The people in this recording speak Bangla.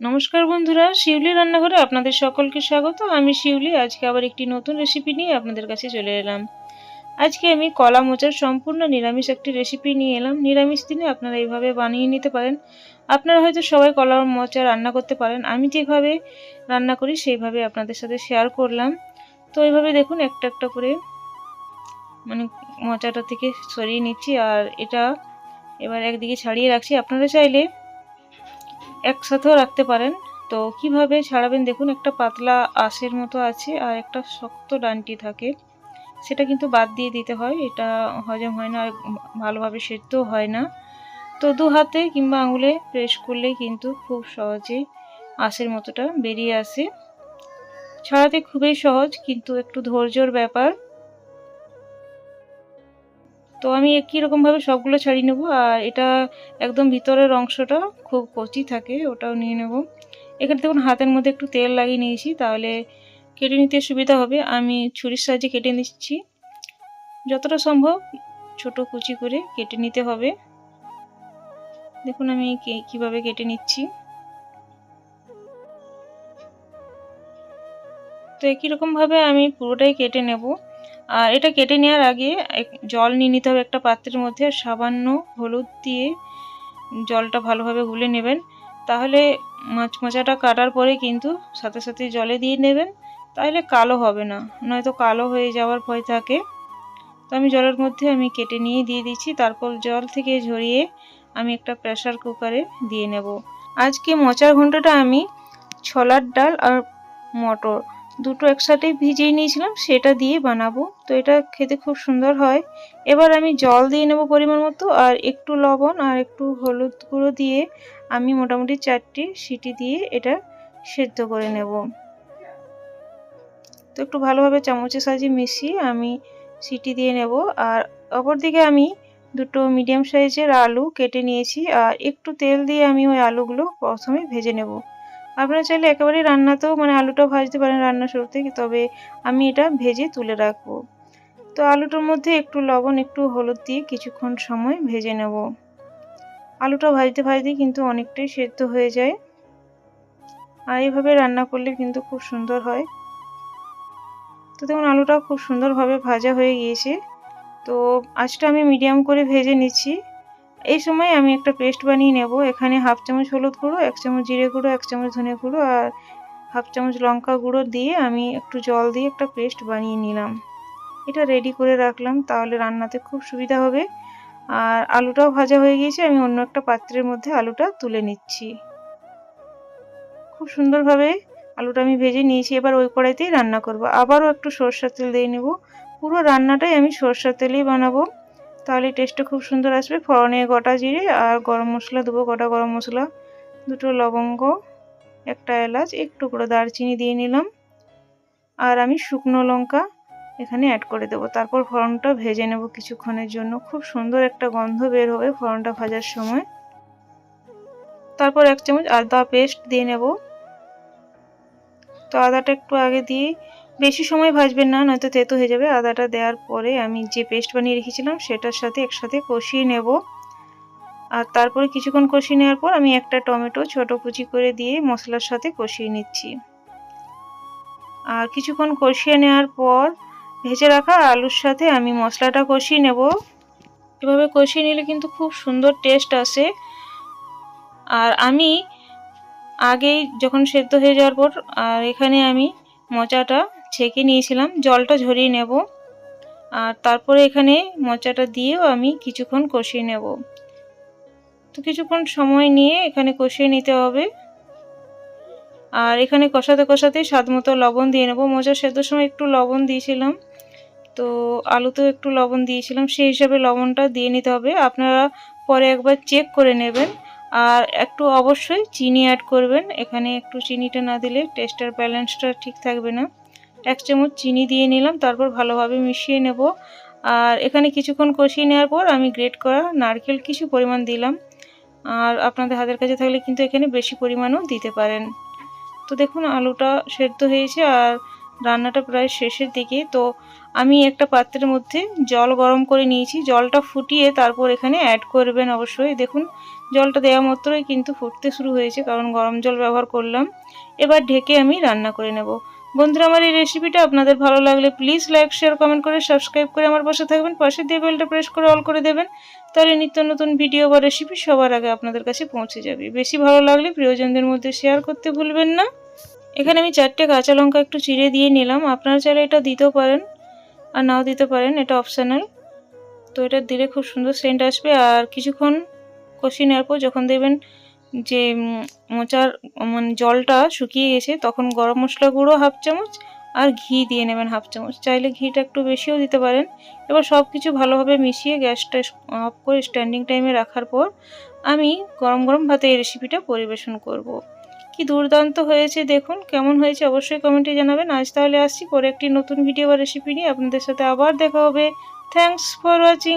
নমস্কার বন্ধুরা, শিউলি রান্নাঘরে আপনাদের সকলকে স্বাগত। আমি শিউলি, আজকে আবার একটি নতুন রেসিপি নিয়ে আপনাদের কাছে চলে এলাম। আজকে আমি কলা মোচার সম্পূর্ণ নিরামিষ একটি রেসিপি নিয়ে এলাম। নিরামিষ দিনে আপনারা এইভাবে বানিয়ে নিতে পারেন। আপনারা হয়তো সবাই কলা মোচা রান্না করতে পারেন। আমি যেভাবে রান্না করি, সেইভাবে আপনাদের সাথে শেয়ার করলাম। তো এইভাবে দেখুন, একটা একটা করে মানে মোচাটা থেকে সরিয়ে নিচ্ছি। আর এটা এবার একদিকে ছাড়িয়ে রাখছি। আপনারা চাইলে একসাথেও রাখতে পারেন। তো কীভাবে ছাড়াবেন দেখুন, একটা পাতলা আঁশের মতো আছে আর একটা শক্ত ডানটি থাকে। সেটা কিন্তু বাদ দিয়ে দিতে হয়। এটা হজম হয় না আর ভালোভাবে সেদ্ধও হয় না। তো দু হাতে কিংবা আঙুলে প্রেস করলেই কিন্তু খুব সহজেই আঁশের মতোটা বেরিয়ে আসে। ছাড়াতে খুবই সহজ, কিন্তু একটু ধৈর্যর ব্যাপার। তো আমি একই রকমভাবে সবগুলো ছাড়িয়ে নেব, আর এটা একদম ভিতরের অংশটা খুব কচি থাকে, ওটাও নিয়ে নেব। এখানে দেখুন, হাতের মধ্যে একটু তেল লাগিয়ে নিয়েছি, তাহলে কেটে নিতে সুবিধা হবে। আমি ছুরির সাহায্যে কেটে নিচ্ছি। যতটা সম্ভব ছোট কুচি করে কেটে নিতে হবে। দেখুন, আমি কীভাবে কেটে নিচ্ছি। তো একই রকমভাবে আমি পুরোটাই কেটে নেব। আর এটা কেটে নেওয়ার আগে জল নিয়ে নিতে হবে একটা পাত্রের মধ্যে সামান্য হলুদ দিয়ে জলটা ভালোভাবে গুলে নেবেন। তাহলে মাছ মোচাটা কাটার পরে কিন্তু সাথে সাথে জলে দিয়ে নেবেন। তাহলে কালো হবে না, নয়তো কালো হয়ে যাওয়ার ভয় থাকে। তো আমি জলের মধ্যে আমি কেটে নিয়ে দিয়ে দিচ্ছি। তারপর জল থেকে ঝরিয়ে আমি একটা প্রেশার কুকারে দিয়ে নেব। আজকে মোচার ঘন্টাটা আমি ছোলার ডাল আর মটর। দুটো একসাথেই ভিজিয়ে নিয়েছিলাম, সেটা দিয়ে বানাবো। তো এটা খেতে খুব সুন্দর হয়। এবার আমি জল দিয়ে নেব পরিমাণ মতো, আর একটু লবণ আর একটু হলুদ গুঁড়ো দিয়ে আমি মোটামুটি চারটি সিটি দিয়ে এটা সেদ্ধ করে নেব। তো একটু ভালোভাবে চামচের সাহায্যে মিশিয়ে আমি সিটি দিয়ে নেব। আর অপরদিকে আমি দুটো মিডিয়াম সাইজের আলু কেটে নিয়েছি, আর একটু তেল দিয়ে আমি ওই আলুগুলো প্রথমে ভেজে নেব। আপনারা চাইলে একেবারেই রান্নাতেও মানে আলুটা ভাজতে পারেন রান্না শুরুতে তবে আমি এটা ভেজে তুলে রাখব। তো আলুটার মধ্যে একটু লবণ, একটু হলুদ দিয়ে কিছুক্ষণ সময় ভেজে নেব। আলুটা ভাজতে ভাজতে কিন্তু অনেকটাই সেদ্ধ হয়ে যায়। আর এইভাবে রান্না করলে কিন্তু খুব সুন্দর হয়। তো দেখুন, আলুটা খুব সুন্দরভাবে ভাজা হয়ে গিয়েছে। তো আজটা আমি মিডিয়াম করে ভেজে নিচ্ছি। এই সময় আমি একটা পেস্ট বানিয়ে নেব। এখানে হাফ চামচ হলুদ গুঁড়ো, এক চামচ জিরে গুঁড়ো, এক চামচ ধনে গুঁড়ো আর হাফ চামচ লঙ্কা গুঁড়ো দিয়ে আমি একটু জল দিয়ে একটা পেস্ট বানিয়ে নিলাম। এটা রেডি করে রাখলাম তাহলে রান্নাতে খুব সুবিধা হবে। আর আলুটাও ভাজা হয়ে গিয়েছে, আমি অন্য একটা পাত্রের মধ্যে আলুটা তুলে নিচ্ছি। খুব সুন্দরভাবে আলুটা আমি ভেজে নিয়েছি, এবার ওই কড়াইতেই রান্না করব। আবারও একটু সরষার তেল দিয়ে নেব। পুরো রান্নাটাই আমি সরষার তেলেই বানাবো। তাহলে টেস্টটা খুব সুন্দর আসবে। ফড়নে গোটা জিরে আর গরম মশলা দেবো, গোটা গরম মশলা। দুটো লবঙ্গ, একটা এলাচ, একটু করে দারচিনি দিয়ে নিলাম। আর আমি শুকনো লঙ্কা এখানে অ্যাড করে দেবো। তারপর ফোড়নটা ভেজে নেব কিছুক্ষণের জন্য। খুব সুন্দর একটা গন্ধ বের হবে ফোড়নটা ভাজার সময়। তারপর এক চামচ আদা পেস্ট দিয়ে নেব। তো আদাটা একটু আগে দিয়ে বেশি সময় ভাজবেন না, নয়তো তেতো হয়ে যাবে। আদাটা দেওয়ার পরে আমি যে পেস্ট বানিয়ে রেখেছিলাম, সেটার সাথে একসাথে কষিয়ে নেব। আর তারপরে কিছুক্ষণ কষিয়ে নেওয়ার পর আমি একটা টমেটো ছোট কুচি করে দিয়ে মশলার সাথে কষিয়ে নিচ্ছি। আর কিছুক্ষণ কষিয়ে নেওয়ার পর ভেজে রাখা আলুর সাথে আমি মশলাটা কষিয়ে নেব। এভাবে কষিয়ে নিলে কিন্তু খুব সুন্দর টেস্ট আসে। আর আমি আগেই যখন সেদ্ধ হয়ে যাওয়ার পর, আর এখানে আমি মোচাটা ছেঁকে নিয়েছিলাম। জলটা ঝরিয়ে নেব। আর তারপরে এখানে মোচাটা দিয়েও আমি কিছুক্ষণ কষিয়ে নেব। তো কিছুক্ষণ সময় নিয়ে এখানে কষিয়ে নিতে হবে। আর এখানে কষাতে কষাতে স্বাদ মতো লবণ দিয়ে নেব। মোচা সেদ্ধর সময় একটু লবণ দিয়েছিলাম। তো আলুতেও একটু লবণ দিয়েছিলাম। সেই হিসাবে লবণটা দিয়ে নিতে হবে। আপনারা পরে একবার চেক করে নেবেন। আর একটু অবশ্যই চিনি অ্যাড করবেন। এখানে একটু চিনিটা না দিলে টেস্টার ব্যালেন্সটা ঠিক থাকবে না। এক চামচ চিনি দিয়ে নিলাম, তারপর ভালোভাবে মিশিয়ে নেব। আর এখানে কিছুক্ষণ কষিয়ে নেওয়ার পর আমি গ্রেট করা নারকেল কিছু পরিমাণ দিলাম। আর আপনাদের হাতের কাছে থাকলে কিন্তু এখানে বেশি পরিমাণও দিতে পারেন। তো দেখুন, আলুটা সেদ্ধ হয়েছে আর রান্নাটা প্রায় শেষের দিকে। তো আমি একটা পাত্রের মধ্যে জল গরম করে নিয়েছি। জলটা ফুটিয়ে তারপর এখানে অ্যাড করবেন অবশ্যই। দেখুন, জলটা দেওয়া মাত্রই কিন্তু ফুটতে শুরু হয়েছে, কারণ গরম জল ব্যবহার করলাম। এবার ঢেকে আমি রান্না করে নেব। বন্ধুরা, আমার এই রেসিপিটা আপনাদের ভালো লাগলে প্লিজ লাইক শেয়ার কমেন্ট করে সাবস্ক্রাইব করে আমার পাশে থাকবেন। পাশে দিয়ে বেলটা প্রেস করে অল করে দেবেন। তাহলে নিত্য নতুন ভিডিও বা রেসিপি সবার আগে আপনাদের কাছে পৌঁছে যাবে। বেশি ভালো লাগলে প্রিয়জনদের মধ্যে শেয়ার করতে ভুলবেন না। এখানে আমি চারটে কাঁচা লঙ্কা একটু চিড়ে দিয়ে নিলাম। আপনারা চাইলে এটা দিতেও পারেন আর নাও দিতে পারেন, এটা অপশনাল তো এটা দিলে খুব সুন্দর সেন্ট আসবে। আর কিছুক্ষণ কষিয়ে নেওয়ার পর যখন দেখবেন যে মোচার মানে জলটা শুকিয়ে গেছে, তখন গরম মশলা গুঁড়ো হাফ চামচ আর ঘি দিয়ে নেবেন হাফ চামচ। চাইলে ঘিটা একটু বেশিও দিতে পারেন। এবার সব কিছু ভালোভাবে মিশিয়ে গ্যাসটা অফ করে স্ট্যান্ডিং টাইমে রাখার পর আমি গরম গরম ভাতে এই রেসিপিটা পরিবেশন করব। কি দুর্দান্ত হয়েছে দেখুন, কেমন হয়েছে অবশ্যই কমেন্টে জানাবেন। আজ তাহলে আসছি পরে একটি নতুন ভিডিও বা রেসিপি নিয়ে। আপনাদের সাথে আবার দেখা হবে। Thanks for watching